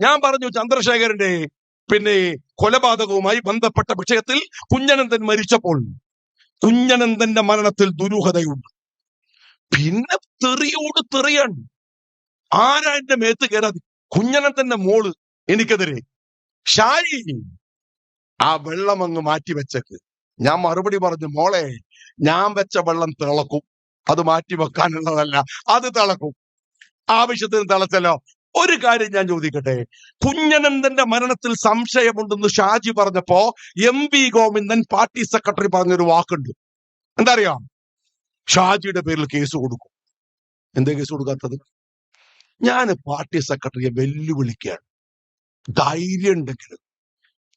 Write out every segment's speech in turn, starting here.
ഞാൻ പറഞ്ഞു ചന്ദ്രശേഖരന്റെ പിന്നെ കൊലപാതകവുമായി ബന്ധപ്പെട്ട വിഷയത്തിൽ കുഞ്ഞനന്ദൻ മരിച്ചപ്പോൾ കുഞ്ഞനന്ദന്റെ മരണത്തിൽ ദുരൂഹതയുണ്ട്. പിന്നെ തെറിയോട് തെറിയാണ്. ആരാ എന്റെ മേത്ത് കയറാതി കുഞ്ഞനന്ദന്റെ മോൾ എനിക്കെതിരെ. ഷാരി ആ വെള്ളം അങ്ങ് മാറ്റി വെച്ചേക്ക് ഞാൻ മറുപടി പറഞ്ഞു മോളെ ഞാൻ വെച്ച വെള്ളം തിളക്കും. അത് മാറ്റി വെക്കാനുള്ളതല്ല അത് തിളക്കും. ആവശ്യത്തിന് തിളച്ചല്ലോ. ഒരു കാര്യം ഞാൻ ചോദിക്കട്ടെ? കുഞ്ഞനന്ദന്റെ മരണത്തിൽ സംശയമുണ്ടെന്ന് ഷാജി പറഞ്ഞപ്പോ M V Govindan party secretary പറഞ്ഞൊരു വാക്കുണ്ട്. എന്താ അറിയാം ഷാജിയുടെ പേരിൽ കേസ് കൊടുക്കും. എന്താ കേസ് കൊടുക്കാത്തത്? ഞാൻ പാർട്ടി സെക്രട്ടറിയെ വെല്ലുവിളിക്കുകയാണ്. ധൈര്യം ഉണ്ടെങ്കിൽ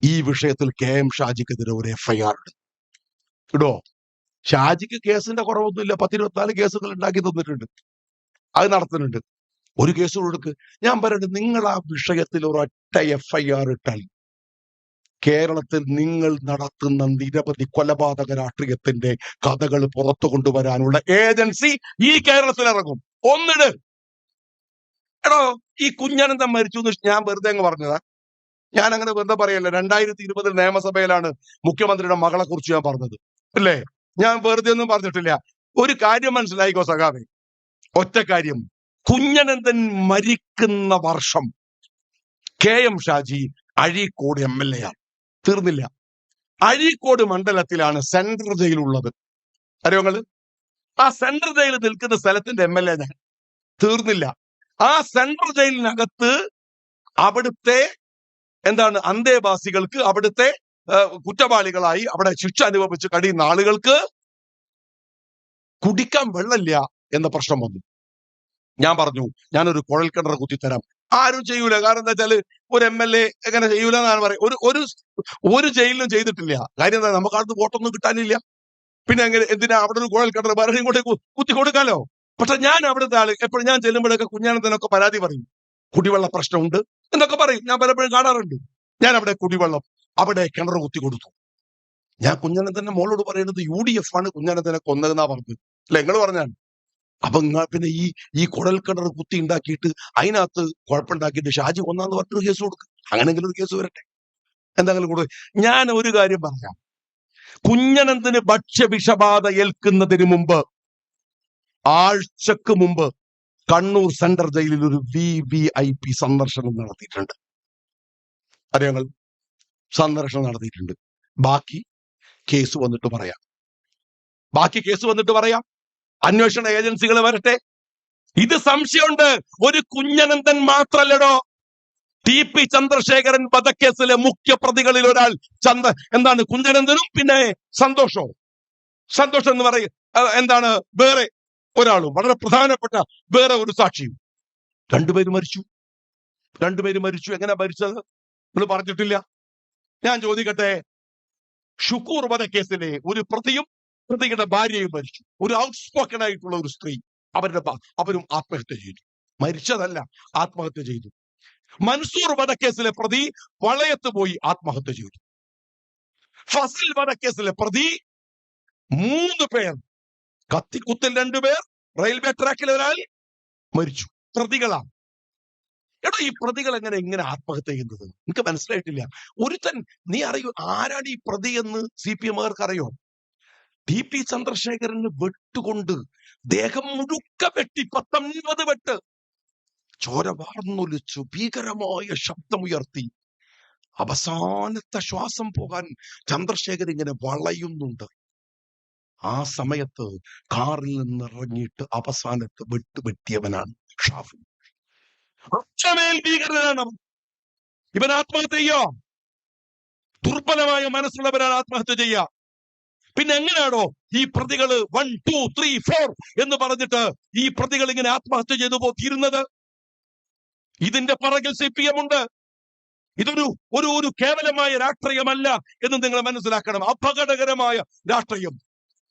ഈ വിഷയത്തിൽ കെ എം ഷാജിക്കെതിരെ ഒരു എഫ്ഐആർ ഉണ്ട്. ഇടോ ഷാജിക്ക് കേസിന്റെ കുറവൊന്നുമില്ല. പത്തിരുപത്തിനാല് കേസുകൾ ഉണ്ടാക്കി തന്നിട്ടുണ്ട്. അത് നടത്തുന്നുണ്ട്. ഒരു കേസ് കൊടുക്ക് ഞാൻ പറയുന്നത് നിങ്ങൾ ആ വിഷയത്തിൽ ഒരൊറ്റ ആർ ഇട്ടാൽ കേരളത്തിൽ നിങ്ങൾ നടത്തുന്ന നിരവധി കൊലപാതക രാഷ്ട്രീയത്തിന്റെ കഥകൾ പുറത്തു കൊണ്ടുവരാനുള്ള ഏജൻസി ഈ കേരളത്തിൽ ഇറങ്ങും ഒന്നിട്. എടോ ഈ കുഞ്ഞനന്തം മരിച്ചു എന്ന് ഞാൻ വെറുതെ അങ്ങ് പറഞ്ഞതാ. ഞാൻ അങ്ങനെ വെറുതെ പറയല്ല രണ്ടായിരത്തി ഇരുപതിൽ നിയമസഭയിലാണ് മുഖ്യമന്ത്രിയുടെ മകളെ കുറിച്ച് ഞാൻ പറഞ്ഞത്. അല്ലേ? ഞാൻ വെറുതെ ഒന്നും പറഞ്ഞിട്ടില്ല. ഒരു കാര്യം മനസ്സിലായിക്കോ സഖാവേ? ഒറ്റ കാര്യം. കുഞ്ഞനന്തൻ മരിക്കുന്ന വർഷം K M Shaji Azhikode M L A ആണ്. തീർന്നില്ല. അഴീക്കോട് മണ്ഡലത്തിലാണ് സെൻട്രൽ ജയിൽ ഉള്ളത്. അറിയോ ആ സെൻട്രൽ ജയിൽ നിൽക്കുന്ന സ്ഥലത്തിന്റെ എം എൽ എ ഞാൻ. തീർന്നില്ല. ആ സെൻട്രൽ ജയിലിനകത്ത് അവിടുത്തെ എന്താണ് അന്തേവാസികൾക്ക് അവിടുത്തെ കുറ്റവാളികളായി അവിടെ ശിക്ഷ അനുഭവിച്ച് കഴിയുന്ന ആളുകൾക്ക് കുടിക്കാൻ വെള്ളമില്ല എന്ന പ്രശ്നം വന്നു. ഞാൻ പറഞ്ഞു ഞാനൊരു കുഴൽ കിണർ കുത്തിത്തരാം. ആരും ചെയ്യൂല. കാരണം എന്താ വെച്ചാൽ ഒരു എം എൽ എ എങ്ങനെ ചെയ്യൂല എന്നാണ് പറയും ഒരു ഒരു ഒരു ജയിലിലും ചെയ്തിട്ടില്ല. കാര്യം എന്താ? നമുക്ക് അടുത്ത് വോട്ടൊന്നും കിട്ടാനില്ല. പിന്നെ എങ്ങനെ എന്തിനാ അവിടെ ഒരു കുഴൽ കിണർ വേറെ ഇങ്ങോട്ട് കുത്തി കൊടുക്കാലോ? പക്ഷെ ഞാൻ അവിടുത്തെ ആൾ എപ്പോഴും ഞാൻ ചെല്ലുമ്പോഴൊക്കെ കുഞ്ഞാനത്തിനൊക്കെ പരാതി പറയും. കുടിവെള്ള പ്രശ്നമുണ്ട് എന്നൊക്കെ പറയും. ഞാൻ പലപ്പോഴും കാണാറുണ്ട്. ഞാൻ അവിടെ കുടിവെള്ളം അവിടെ കിണർ കുത്തി കൊടുത്തു. ഞാൻ കുഞ്ഞനന്തന്റെ മോളോട് പറയുന്നത് യു ഡി എഫ് ആണ് കുഞ്ഞനന്തനെ കൊന്നതെന്നാ പറഞ്ഞത്. അല്ലെ? നിങ്ങൾ പറഞ്ഞാണ് അപ്പൊ നിങ്ങൾ പിന്നെ ഈ ഈ കുടൽക്കിണർ കിണർ കുത്തി ഉണ്ടാക്കിയിട്ട് അതിനകത്ത് കുഴപ്പമുണ്ടാക്കിയിട്ട് ഷാജി കൊന്നാന്ന് പറഞ്ഞൊരു കേസ് കൊടുക്കും. അങ്ങനെങ്കിലും ഒരു കേസ് വരട്ടെ. എന്തെങ്കിലും കൊടുക്കും. ഞാൻ ഒരു കാര്യം പറയാം. കുഞ്ഞനന്തന് ഭക്ഷ്യവിഷബാധ ഏൽക്കുന്നതിന് മുമ്പ് ആഴ്ചക്ക് മുമ്പ് കണ്ണൂർ സെൻട്രൽ ജയിലിൽ ഒരു വി വി ഐ പി സന്ദർശനം നടത്തിയിട്ടുണ്ട്. അറിയാങ്ങൾ സന്ദർശനം നടത്തിയിട്ടുണ്ട്. ബാക്കി കേസ് വന്നിട്ട് പറയാം. ബാക്കി കേസ് വന്നിട്ട് പറയാം. അന്വേഷണ ഏജൻസികൾ വരട്ടെ. ഇത് സംശയമുണ്ട്. ഒരു കുഞ്ഞനന്ദൻ മാത്രല്ലടോ. ടി പി ചന്ദ്രശേഖരൻ വധക്കേസിലെ മുഖ്യ പ്രതികളിൽ ഒരാൾ ചന്ദ്ര എന്താണ് കുഞ്ഞനന്ദനും പിന്നെ സന്തോഷവും. സന്തോഷം എന്ന് പറയും എന്താണ് വേറെ ഒരാളും. വളരെ പ്രധാനപ്പെട്ട വേറെ ഒരു സാക്ഷിയും. രണ്ടുപേരും മരിച്ചു. രണ്ടുപേരും മരിച്ചു. എങ്ങനെ മരിച്ചത്? നിങ്ങൾ പറഞ്ഞിട്ടില്ല. ഞാൻ ചോദിക്കട്ടെ? ഷുക്കൂർ വധക്കേസിലെ ഒരു പ്രതിയും പ്രതിയുടെ ഭാര്യയും മരിച്ചു. ഒരു ഔട്ട്സ്പോക്കൺ ആയിട്ടുള്ള ഒരു സ്ത്രീ അവരുടെ അവരും ആത്മഹത്യ ചെയ്തു. മരിച്ചതല്ല ആത്മഹത്യ ചെയ്തു. മൻസൂർ വധക്കേസിലെ പ്രതി വളയത്ത് പോയി ആത്മഹത്യ ചെയ്തു. ഫസിൽ വധക്കേസിലെ പ്രതി മൂന്ന് പേർ കത്തിക്കുത്തിൽ രണ്ടുപേർ റെയിൽവേ ട്രാക്കിൽ ഒരാൾ മരിച്ചു. പ്രതികളാണ്. എടാ ഈ പ്രതികൾ എങ്ങനെ ഇങ്ങനെ ആത്മഹത്യ ചെയ്യുന്നത്? എനിക്ക് മനസ്സിലായിട്ടില്ല? ഒരുത്തൻ നീ അറിയൂ ആരാണ് ഈ പ്രതി എന്ന് സി പി എമ്മുകാർക്ക് അറിയോ? ടി പി ചന്ദ്രശേഖരന് വെട്ടുകൊണ്ട് ദേഹം മുഴുക്ക വെട്ടി പത്തൊൻപത് വെട്ട്. ചോര വാർന്നൊലിച്ചു ഭീകരമായ ശബ്ദമുയർത്തി. അവസാനത്തെ ശ്വാസം പോകാൻ ചന്ദ്രശേഖരൻ ഇങ്ങനെ വളയുന്നുണ്ട്. ആ സമയത്ത് കാറിൽ നിന്ന് ഇറങ്ങിയിട്ട് അവസാനത്ത് വെട്ടുപെട്ടിയവനാണ് ഷാഫി. അക്ഷമേൽ ഭീകരനാണ് ഇവൻ ആത്മഹത്യ ചെയ്യോ. ദുർബലമായ മനസ്സുള്ളവരാണ് ആത്മഹത്യ ചെയ്യുക പിന്നെ എങ്ങനെയാണോ ഈ പ്രതികൾ വൺ ടു ത്രീ ഫോർ എന്ന് പറഞ്ഞിട്ട് ഈ പ്രതികൾ ഇങ്ങനെ ആത്മഹത്യ ചെയ്തു പോ തീരുന്നത് ഇതിന്റെ പറകിൽ സി പി എം ഉണ്ട് ഇതൊരു ഒരു ഒരു കേവലമായ രാഷ്ട്രീയമല്ല എന്ന് നിങ്ങൾ മനസ്സിലാക്കണം. അപകടകരമായ രാഷ്ട്രീയം.